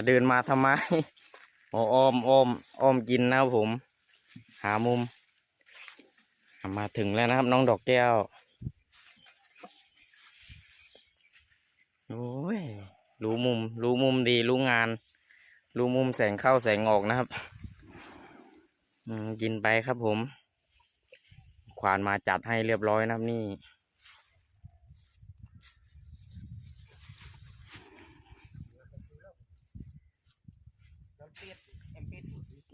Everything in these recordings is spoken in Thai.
จะเดินมาทำไมอ้อมอ้อมอ้อมกินนะครับผม หามุม มาถึงแล้วนะครับ น้องดอกแก้ว โอ้ย รู้มุม รู้มุมดี รู้งาน รู้มุมแสงเข้าแสงออกนะครับอืกินไปครับผม ขวานมาจัดให้เรียบร้อยนะครับนี่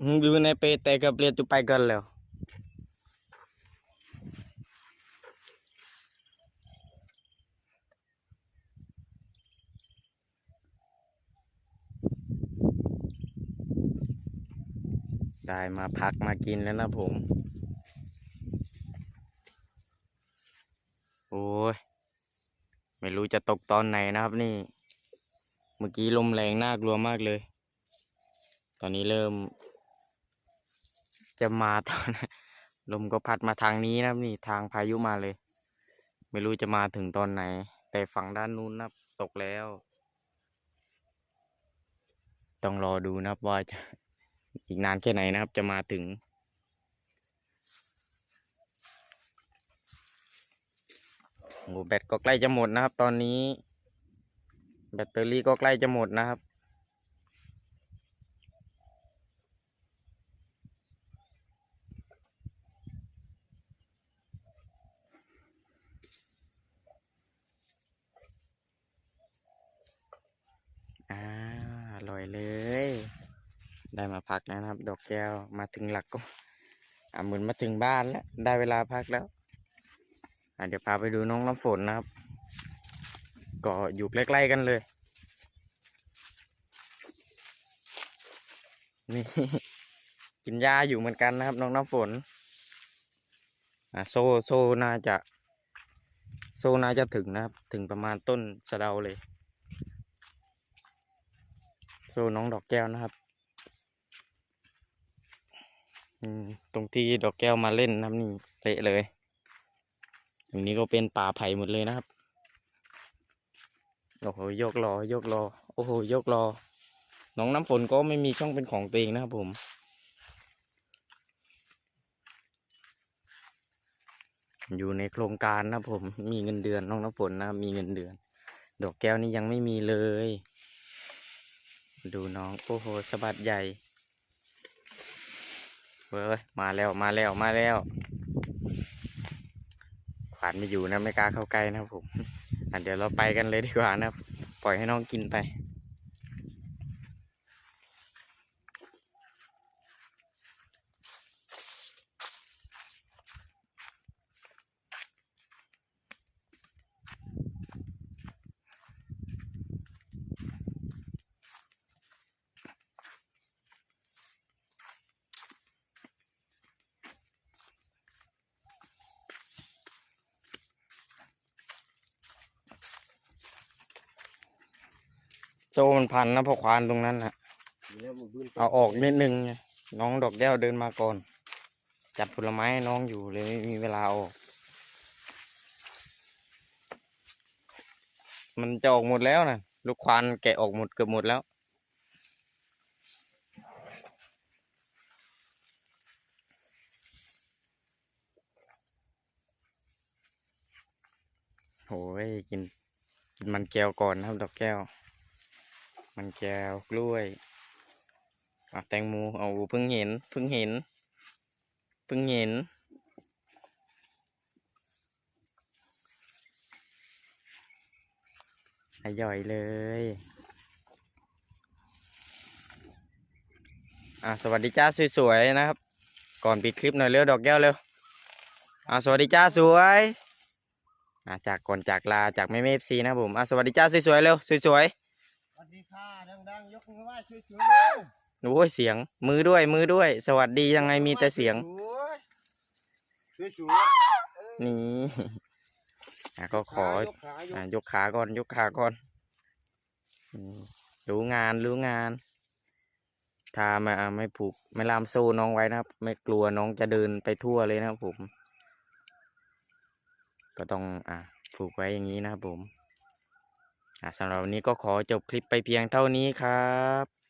อยู่ในเปแต่กับเรียนจุไปกันแล้วได้มาพักมากินแล้วนะผม โอ้ย ไม่รู้จะตกตอนไหนนะครับนี่ เมื่อกี้ลมแรงน่ากลัวมากเลย ตอนนี้เริ่ม จะมาตอนลมก็พัดมาทางนี้นะครับนี่ทางพายุมาเลย ไม่รู้จะมาถึงตอนไหน แต่ฝั่งด้านนู้นนะตกแล้ว ต้องรอดูนะครับว่าจะอีกนานแค่ไหนนะครับ จะมาถึง โอ้แบตก็ใกล้จะหมดนะครับ ตอนนี้ แบตเตอรี่ก็ใกล้จะหมดนะครับ อ่า ยเลย ได้มาพักแล้วนะครับ ดอกแก้วมาถึงหลักก็อาเหมือนมาถึงบ้านแล้ว ได้เวลาพักแล้วเดี๋ยวพาไปดูน้องน้ำฝนนะครับ ก็อยู่ใกล้ๆกันเลย นี่ กินหญ้าอยู่เหมือนกันนะครับ น้องน้ำฝนโซโซน่าจะ โซน่าจะถึงนะครับ ถึงประมาณต้นสะเดาเลย โซน้องดอกแก้วนะครับอืมตรงที่ดอกแก้วมาเล่นนะครับนี่เละเลยตรงนี้ก็เป็นป่าไผ่หมดเลยนะครับโอ้โหยกรอยกรอโอ้โหยกรอน้องน้ำฝนก็ไม่มีช่องเป็นของตัวเองนะครับผมอยู่ในโครงการนะผม มีเงินเดือนน้องน้ำฝนนะ มีเงินเดือน ดอกแก้วนี่ยังไม่มีเลย ดูน้องโอ้โหสะบัดใหญ่เว้ยมาแล้วมาแล้วมาแล้วขวานไม่อยู่นะไม่กล้าเข้าใกล้นะครับผมอะเดี๋ยวเราไปกันเลยดีกว่านะครับ ปล่อยให้น้องกินไป โซ่มันพันนะเพราะควานตรงนั้นนะเอาออกนิดนึงไงน้องดอกแก้วเดินมาก่อน จัดผลไม้ให้น้องอยู่เลยไม่มีเวลาเอาออก มันจะออกหมดแล้วนะลูกควานแกะออกหมดเกือบหมดแล้วโอ้ยกินกินมันแก้วก่อนนะครับดอกแก้ว มันแก้วกล้วยอะแตงโมเอาเพิ่งเห็นเพิ่งเห็นเพิ่งเห็นอร่อยเลยอะสวัสดีจ้าสวยๆนะครับ ก่อนปิดคลิปหน่อยเร็วดอกแก้วเร็วอะสวัสดีจ้าสวยอะจากก่อนจากลาจากแม่เมฟซีนะผมอะสวัสดีจ้าสวยๆเร็วสวยๆ สวัสดีค่ะดังๆยกมือไหว้ช่วยๆเร็วโอ้ยเสียง มือด้วยมือด้วย สวัสดียังไงมีแต่เสียงช่วยนี่อะก็ขอ ยกขายกอะยกขาก่อนยกขาก่อนอืมรู้งานรู้งานถ้าไม่อะไม่ผูกไม่ลามโซ่น้องไว้นะครับ ไม่กลัวน้องจะเดินไปทั่วเลยนะครับผม ก็ต้องอะผูกไว้อย่างนี้นะครับผม สำหรับวันนี้ก็ขอจบคลิปไปเพียงเท่านี้ครับ